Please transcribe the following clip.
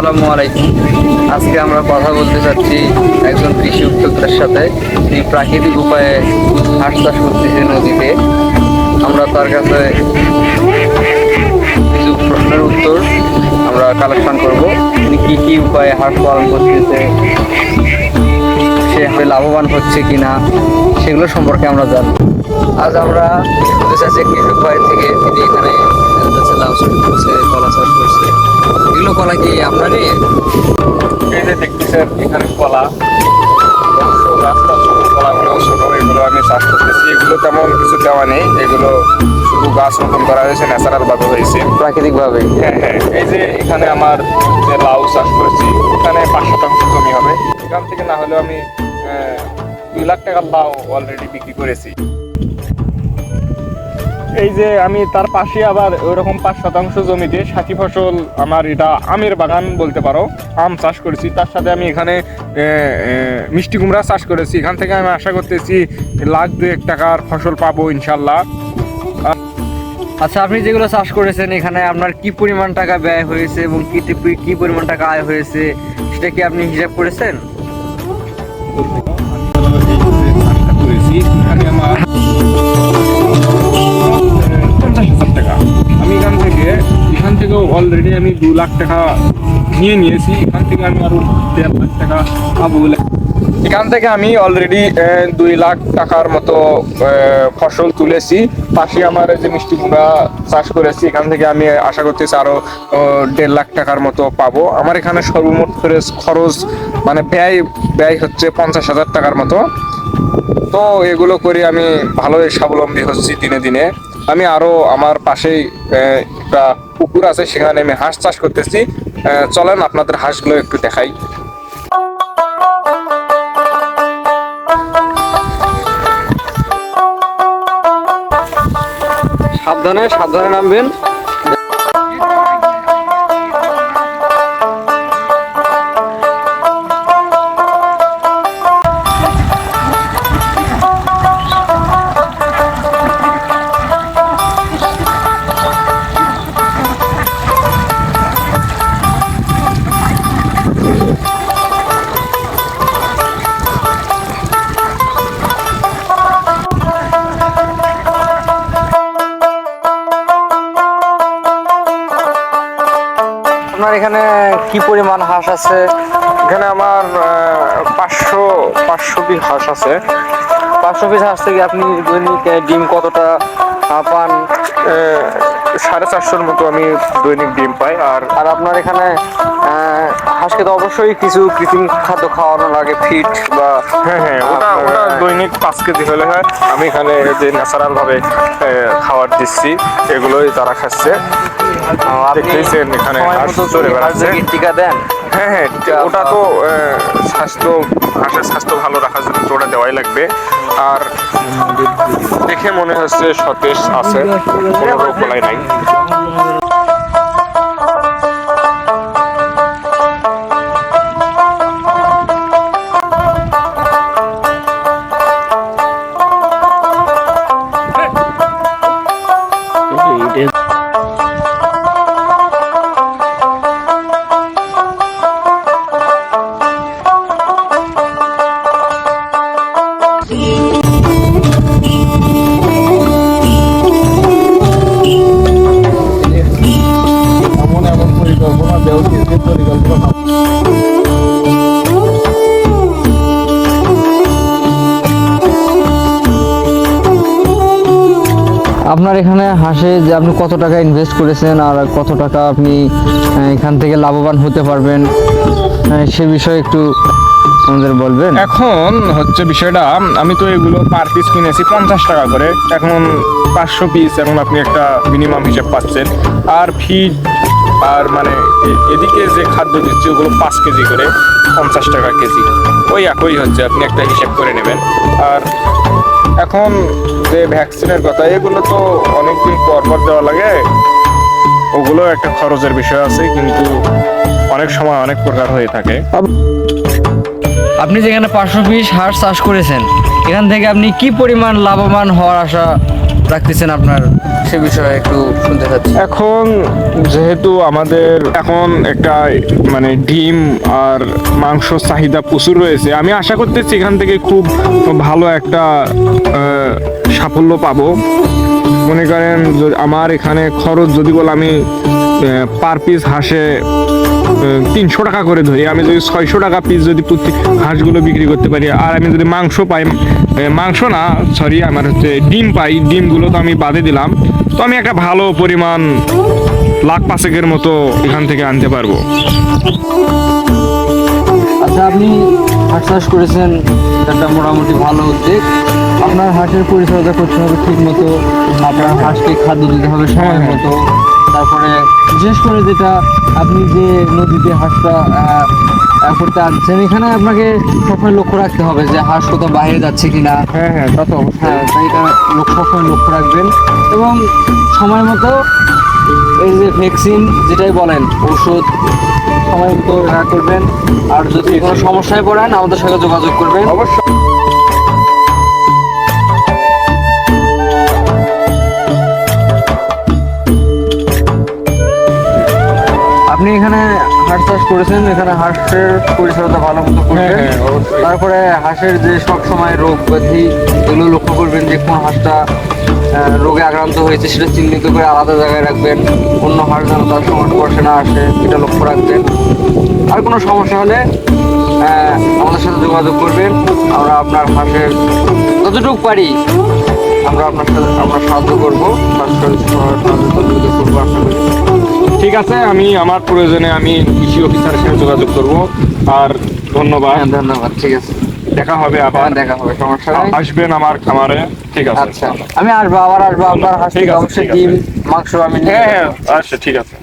আসসালামু আলাইকুম। আজকে আমরা কথা বলতে চাচ্ছি একজন কৃষি উদ্যোক্তার সাথে। তিনি প্রাকৃতিক উপায়ে হাঁস চাষ করতেছে নদীতে। আমরা তার কাছে কিছু প্রশ্নের উত্তর আমরা কালেকশন করব। তিনি কি কি উপায়ে হাঁস পালন করতেছে, সে লাভবান হচ্ছে কিনা, সেগুলো সম্পর্কে আমরা জানব। আজ আমরা কৃষক ভাই থেকে তিনি এখানে লাউ চাষ করছে কলা চাষ করছে। এগুলো কলা কি আপনারই এই যে দেখতেছেন এখানে কলা রাস্তা কলাগুলো ছোট এগুলো আমি চাষ করতেছি। এগুলো তেমন কিছু দেওয়া নেই এগুলো শুধু গাছ রোপণ করা হয়েছে ন্যাচারাল ভাবে হয়েছে। প্রাকৃতিক ভাবে হ্যাঁ হ্যাঁ এই যে এখানে আমার যে লাউ চাষ করেছি এখানে পাঁচ শতাংশ জমি হবে। এখান থেকে না হলেও আমি দুই লাখ টাকার লাউ অলরেডি বিক্রি করেছি। এই যে আমি তার পাশে আবার ওইরকম পাঁচ শতাংশ জমিতে সাথী ফসল আমার এটা আমের বাগান বলতে পারো আম চাষ করেছি। তার সাথে আমি এখানে মিষ্টি কুমড়া চাষ করেছি। এখান থেকে আমি আশা করতেছি লাখ দুয়েক টাকার ফসল পাবো ইনশাল্লাহ। আচ্ছা আপনি যেগুলো চাষ করেছেন এখানে আপনার কি পরিমাণ টাকা ব্যয় হয়েছে এবং কি কি পরিমাণ টাকা আয় হয়েছে সেটা কি আপনি হিসাব করেছেন? করেছি আমার অলরেডি আমি দু লাখ টাকা নিয়ে নিয়েছি। এখান থেকে আমি আরও দেড় লাখ টাকা পাবো বলে। এখান থেকে আমি অলরেডি দুই লাখ টাকার মতো ফসল তুলেছি। পাশে আমার যে মিষ্টি কুমড়া চাষ করেছি, এখান থেকে আমি আশা করতেছি আরও দেড় লাখ টাকার মতো পাবো। আমার এখানে সর্বমোট খরচ মানে ব্যয় ব্যয় হচ্ছে পঞ্চাশ হাজার টাকার মতো। তো এগুলো করে আমি ভালোই স্বাবলম্বী হচ্ছি দিনে দিনে। আমি আরও আমার পাশেই একটা পুকুর আছে, সেখানে আমি হাঁস চাষ করতেছি। চলেন আপনাদের হাঁসগুলো একটু দেখাই। সাবধানে সাবধানে নামবেন। এখানে কি পরিমাণ হাঁস আছে? এখানে আমার পাঁচশো পাঁচশো পিস হাঁস আছে। পাঁচশো পিস হাঁস থেকে আপনি দৈনিক ডিম কতটা পান? সাড়ে চারশোর মতো আমি দৈনিক ডিম পাই। আর আর আপনার এখানে হাঁসকে তো অবশ্যই কিছু কৃত্রিম খাদ্য খাওয়ানো লাগে ফিট বা হ্যাঁ হ্যাঁ ওটা ওটা দৈনিক পাঁচ কেজি হলে হয়। আমি এখানে যে ন্যাচারাল ভাবে আহ, খাবার দিচ্ছি এগুলোই তারা খাচ্ছে। দেখতেইছেন এখানে টিকা দেন। হ্যাঁ হ্যাঁ ওটা তো স্বাস্থ্য হাঁসের স্বাস্থ্য ভালো রাখার জন্য তো ওটা দেওয়াই লাগবে। আর দেখে মনে হচ্ছে সতেজ আছে কোনো রোগ বলাই নাই। আপনার এখানে হাসে যে আপনি কত টাকা ইনভেস্ট করেছেন আর কত টাকা আপনি এখান থেকে লাভবান হতে পারবেন সে বিষয়ে একটু আমাদের বলবেন। এখন হচ্ছে বিষয়টা, আমি তো এগুলো পার পিস কিনেছি পঞ্চাশ টাকা করে। এখন পাঁচশো পিস এখন আপনি একটা মিনিমাম হিসেব পাচ্ছেন। আর ফিড আর মানে এদিকে যে খাদ্য দিচ্ছি, ওগুলো পাঁচ কেজি করে, পঞ্চাশ টাকা কেজি। ওই একই হচ্ছে, আপনি একটা হিসেব করে নেবেন। আর এখন যে ভ্যাকসিনের কথা, এগুলো তো অনেকদিন পর পর দেওয়া লাগে। ওগুলো একটা খরচের বিষয় আছে, কিন্তু অনেক সময় অনেক প্রকার হয়ে থাকে। আপনি যেখানে পাঁচশো পিস হাঁস চাষ করেছেন, এখান থেকে আপনি কি পরিমাণ লাভবান হওয়ার আশা রাখতেছেন আপনার? সে বিষয়ে একটু শুনতে চাচ্ছি। এখন যেহেতু আমাদের এখন একটা মানে ডিম আর মাংস চাহিদা প্রচুর রয়েছে, আমি আশা করতেছি এখান থেকে খুব ভালো একটা সাফল্য পাবো। মনে করেন আমার এখানে খরচ যদি বল আমি পার পিস হাঁসে তিনশো টাকা করে ধরি। আমি যদি ছয়শো টাকা পিস যদি প্রতি হাঁসগুলো বিক্রি করতে পারি আর আমি যদি মাংস পাই মাংস না সরি আমার হচ্ছে ডিম পাই ডিমগুলো তো আমি বাদে দিলাম। তো আমি একটা ভালো পরিমাণ লাখ পাঁচেকের মতো এখান থেকে আনতে পারব। আচ্ছা আপনি হাঁস চাষ করেছেন একটা মোটামুটি ভালো উদ্যোগ। আপনার হাঁসের পরিচর্যা করতে হবে ঠিক মতো আপনার হাঁসকে খাদ্য দিতে হবে সময় হ্যাঁ, হ্যাঁ। মতো। তারপরে বিশেষ করে যেটা আপনি যে নদীতে হাঁসটা করতে আসছেন এখানে আপনাকে সবসময় লক্ষ্য রাখতে হবে যে হাঁস কোথাও বাইরে যাচ্ছে কিনা। হ্যাঁ হ্যাঁ তা তো অবশ্যই। হ্যাঁ তাই এটা লক্ষ্য সবসময় লক্ষ্য রাখবেন। এবং সময় মতো এই যে ভ্যাকসিন যেটাই বলেন ওষুধ সময় মতো করবেন আর যদি কোনো সমস্যায় পড়েন আমাদের সাথে যোগাযোগ করবেন। অবশ্যই। এখানে হাঁস চাষ করেছেন এখানে হাঁসের পরিচর্যা ভালো মতো হ্যাঁ করবেন হ্যাঁ তারপরে হাঁসের যে সব সময় রোগ ব্যাধি এগুলো লক্ষ্য করবেন যে কোন হাঁসটা রোগে আক্রান্ত হয়েছে সেটা চিহ্নিত করে আলাদা জায়গায় রাখবেন। অন্য হাঁস যেন তার সময় বসে না আসে এটা লক্ষ্য রাখবেন। আর কোনো সমস্যা হলে আমাদের সাথে যোগাযোগ করবেন। আমরা আপনার হাঁসের যতটুকু পারি আমরা আপনার সাথে আমরা সাহায্য করব। সাহায্য করব আশা করি। ঠিক আছে আমি আমার প্রয়োজনে আমি কৃষি অফিসারের সাথে যোগাযোগ করব। আর ধন্যবাদ। হ্যাঁ ধন্যবাদ ঠিক আছে। দেখা হবে আবার। আবার দেখা হবে সমস্যা নেই। আসবেন আমার খামারে ঠিক আছে। আচ্ছা আমি আসব আবার আসব আপনার হাঁস অবশ্যই ডিম মাংস আমি হ্যাঁ হ্যাঁ আচ্ছা ঠিক আছে।